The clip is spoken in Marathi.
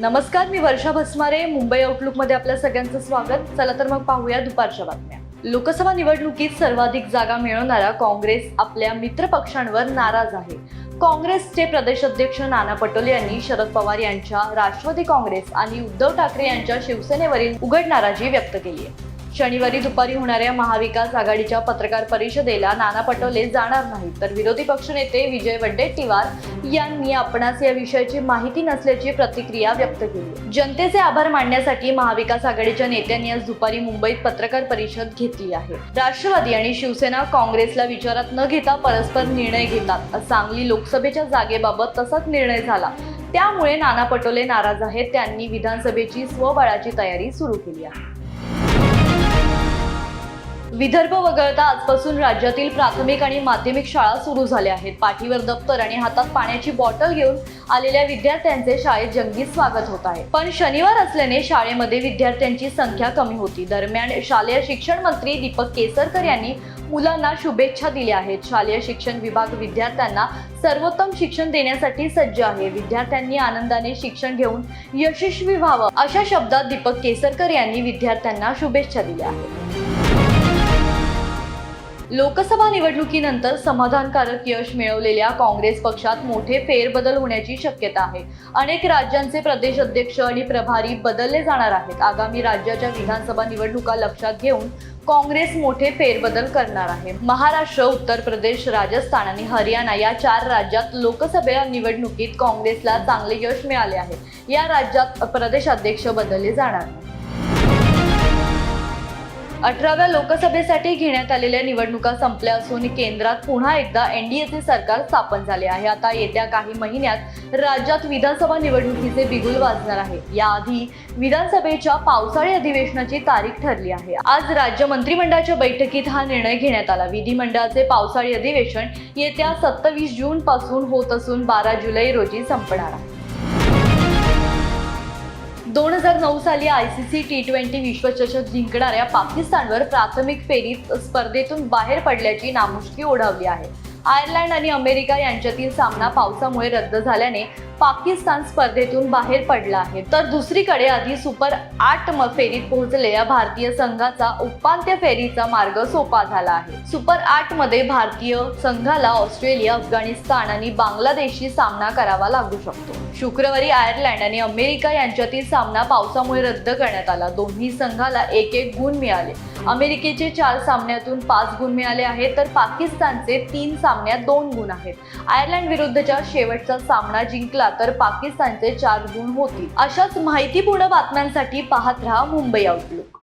नमस्कार मी वर्षा भस्मारे. मुंबई आउटलुकमध्ये आपल्या सगळ्यांचं स्वागत. चला तर मग पाहूया दुपारच्या बातम्या. लोकसभा निवडणुकीत सर्वाधिक जागा मिळवणारा काँग्रेस आपल्या मित्रपक्षांवर नाराज आहे. काँग्रेसचे प्रदेश अध्यक्ष नाना पटोले यांनी शरद पवार यांच्या राष्ट्रवादी काँग्रेस आणि उद्धव ठाकरे यांच्या शिवसेनेवरील उघड नाराजी व्यक्त केली आहे. शनिवारी दुपारी होणाऱ्या महाविकास आघाडीच्या पत्रकार परिषदेला नाना पटोले जाणार नाहीत. तर विरोधी पक्षनेते विजय वडेट्टीवार यांनी आपणास या विषयाची माहिती नसल्याची प्रतिक्रिया व्यक्त केली. जनतेचे आभार मानण्यासाठी महाविकास आघाडीच्या नेत्यांनी आज दुपारी मुंबईत पत्रकार परिषद घेतली आहे. राष्ट्रवादी आणि शिवसेना काँग्रेसला विचारात न घेता परस्पर निर्णय घेतात. सांगली लोकसभेच्या जागेबाबत तसाच निर्णय झाला. त्यामुळे नाना पटोले नाराज आहेत. त्यांनी विधानसभेची स्वबळाची तयारी सुरू केली आहे. विदर्भ वगळता आजपासून राज्यातील प्राथमिक आणि माध्यमिक शाळा सुरू झाल्या आहेत. पाठीवर दप्तर आणि हातात पाण्याची बॉटल घेऊन आलेल्या विद्यार्थ्यांचे शाळेत जंगी स्वागत होत आहे. पण शनिवार असल्याने शाळेमध्ये विद्यार्थ्यांची संख्या कमी होती. दरम्यान शालेय शिक्षण मंत्री दीपक केसरकर यांनी मुलांना शुभेच्छा दिल्या आहेत. शालेय शिक्षण विभाग विद्यार्थ्यांना सर्वोत्तम शिक्षण देण्यासाठी सज्ज आहे. विद्यार्थ्यांनी आनंदाने शिक्षण घेऊन यशस्वी व्हावं अशा शब्दात दीपक केसरकर यांनी विद्यार्थ्यांना शुभेच्छा दिल्या आहेत. लोकसभा निवडणुकीनंतर समाधानकारक यश मिळवलेल्या काँग्रेस पक्षात मोठे फेरबदल होण्याची शक्यता आहे. अनेक राज्यांचे प्रदेश अध्यक्ष आणि प्रभारी बदलले जाणार आहेत. आगामी राज्याच्या विधानसभा निवडणुका लक्षात घेऊन काँग्रेस मोठे फेरबदल करणार आहे. महाराष्ट्र उत्तर प्रदेश राजस्थान आणि हरियाणा या चार राज्यात लोकसभा निवडणुकीत काँग्रेसला चांगले यश मिळाले आहे. या राज्यात प्रदेशाध्यक्ष बदलले जाणार अठराव्या लोकसभेसाठी घेण्यात आलेल्या निवडणुका संपल्या असून केंद्रात पुन्हा एकदा एनडीएचे सरकार स्थापन झाले आहे. आता येत्या काही महिन्यात राज्यात विधानसभा निवडणुकीचे बिगुल वाजणार आहे. याआधी विधानसभेच्या पावसाळी अधिवेशनाची तारीख ठरली आहे. आज राज्य मंत्रिमंडळाच्या बैठकीत हा निर्णय घेण्यात आला. विधिमंडळाचे पावसाळी अधिवेशन येत्या सत्तावीस जून पासून होत असून बारा जुलै रोजी संपणार आहे. दोन हजार नऊ साली I C C T twenty विश्वचषक जिंकणाऱ्या पाकिस्तानवर प्राथमिक फेरीत स्पर्धेतून बाहेर पडल्याची नामुष्की ओढावली आहे. आयर्लंड आणि अमेरिका यांच्यातील सामना पावसामुळे रद्द झाल्याने पाकिस्तान स्पर्धेतून बाहेर पडला आहे. तर दुसरीकडे आधी सुपर आठ म फेरीत पोहोचलेल्या भारतीय संघाचा उपांत्य फेरीचा मार्ग सोपा झाला आहे. सुपर आठमध्ये भारतीय संघाला ऑस्ट्रेलिया अफगाणिस्तान आणि बांगलादेशशी सामना करावा लागू शकतो. शुक्रवारी आयर्लंड आणि अमेरिका यांच्यातील सामना पावसामुळे रद्द करण्यात आला. दोन्ही संघाला एक एक गुण मिळाले. अमेरिकेचे चार सामन्यातून पाच गुण मिळाले आहेत तर पाकिस्तानचे तीन सामन्यात दोन गुण आहेत. आयर्लंड विरुद्धच्या शेवटचा सामना जिंकला तर पाकिस्तानचे चार गुण होतील. अशाच माहितीपूर्ण बातम्यांसाठी पाहत रहा मुंबई आउटलुक